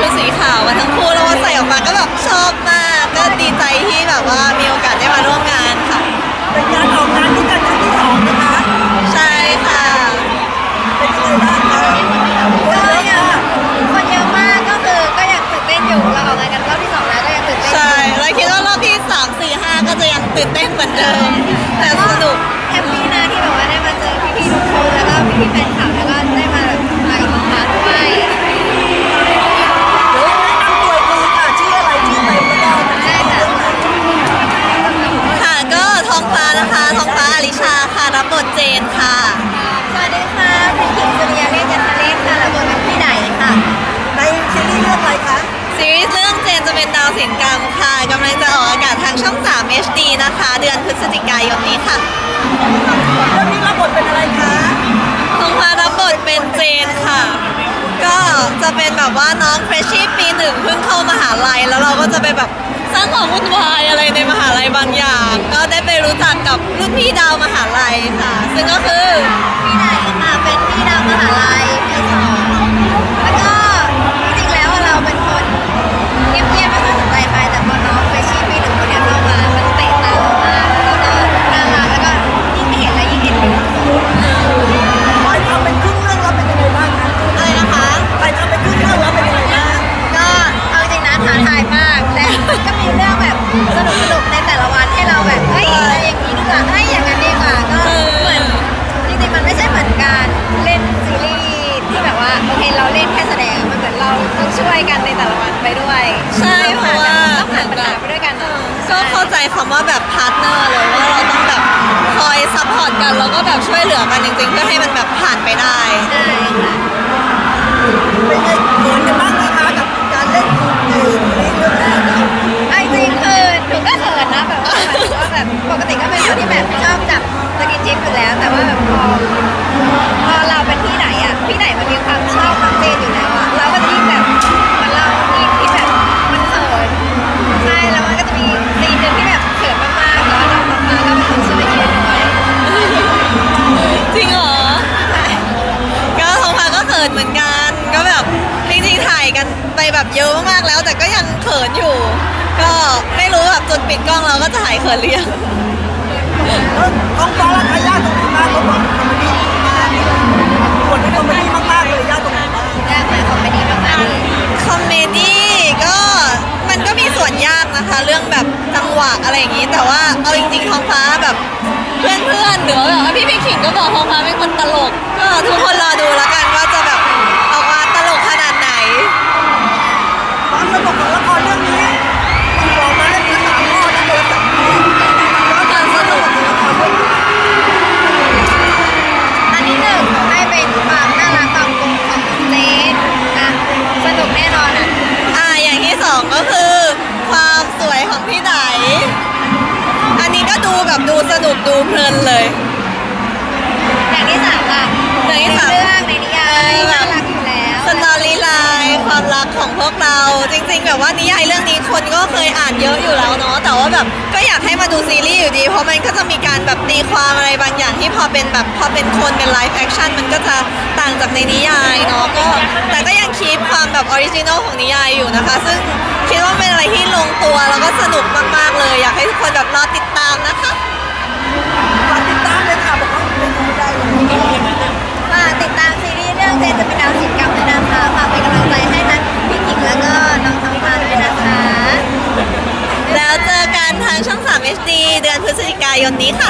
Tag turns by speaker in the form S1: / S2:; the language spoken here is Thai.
S1: ชุดสี
S2: ขาวมาทั้งคู่แล้วว่าใส่ออกมาก็แบบชอบมาก
S3: ก็ดีใจที่แบบว่ามีโอกาสได้มาร่ว
S2: มงาน
S1: ค่ะ เป็นงานออกงานที่กันครั้ที่สองนะ
S2: คะใช่ค่ะเป็นยังไงบ้างคะก็ยอะคนเยอะมากก็คือก็ยังตื่นเต้
S3: นอยู่เราออกงานกั
S1: นรอบที่สองแล้วก็ยังตื่นเต้นใช่เราคิดว่ารอบที่สามสี่ห้าก็จะยังตื่นเต้นเหมือนเดิมายนนี้ค่ะ
S3: เรื่องนี้รับบทเป็นอะไรคะ
S1: ท้องฟ้ารับบทเป็นเจนค่ะ ก็จะเป็นแบบว่าน้องเฟรชชี่ปีหนึ่งเพิ่งเข้ามหาลัย แล้วเราก็จะไปแบบสร้างความวุ่นวายอะไรในมหาลัยบางอย่าง ก็ได้ไปรู้จักกับรุ่นพี่ดาวมหาลัยค่ะ ซึ่งก็คือ
S2: วยเหลื
S3: อ
S2: กันจริงๆเพื่อ
S1: ให้มันแบบผ่านไปได้
S2: ใช่ค่ะ
S3: เป็นไงเขินกันบ้างไหมคะกับการเล่นเอ่อซีรีส์เรื่องแรกอะ
S2: ไอ้จริงคือหนูก็เขินนะแบบว่าหมายถึงว่าแบบปกติก็เป็นคนที่แบบชอบจับ ขินเห
S1: มือนกัน ก็แบบจริงๆถ่ายกันไปแบบเยอะมากๆแล้ว แต่ก็ยังเขินอยู่ ก็ไม่รู้แบบจนปิดกล้องเราก็จะหายเขินหรือยัง
S3: แล้องฟ้าและทายาทตรงไหนบ้างเขาบอกคอมเมดี้มากเลยบทเป็นคอมเมดี้มากๆเลยยากตรงไหนบ้าง
S2: ยากไหมคอมเมดี้มากๆ
S1: คอมเมดี้ก็มันก็มีส่วนยากนะคะ เรื่องแบบจังหวะอะไรอย่างนี้ แต่ว่าเอาจริงๆทองฟ้าแบบเพื่อนๆหรือแบบพี่พี่ขิงก็บอกทองฟ้าเป็นคนตลก ก็ทุกคนรอดูแล้วกันว่า
S3: เพ
S1: ลินเลย
S2: อย่างที่สามล่ะ
S1: อย่างที่สาม
S2: ในเรื่องในนิยายน่ารักอยู่แล้ว
S1: สตอรี่ไลน์ความรักของพวกเราจริง ๆ แบบว่านิยายเรื่องนี้คนก็เคยอ่านเยอะอยู่แล้วเนาะแต่ว่าแบบก็อยากให้มาดูซีรีส์อยู่ดี เพราะมันก็จะมีการแบบตีความอะไรบางอย่างที่พอเป็นแบบพอเป็นคนเป็นไลฟ์แอคชั่นมันก็จะต่างจากในนิยายเนาะก็แต่ก็ยังคีปความแบบออริจินอลของนิยายอยู่นะคะ ซึ่งคิดว่าเป็นอะไรที่ลงตัวแล้วก็สนุกมากๆเลย แล้
S3: ว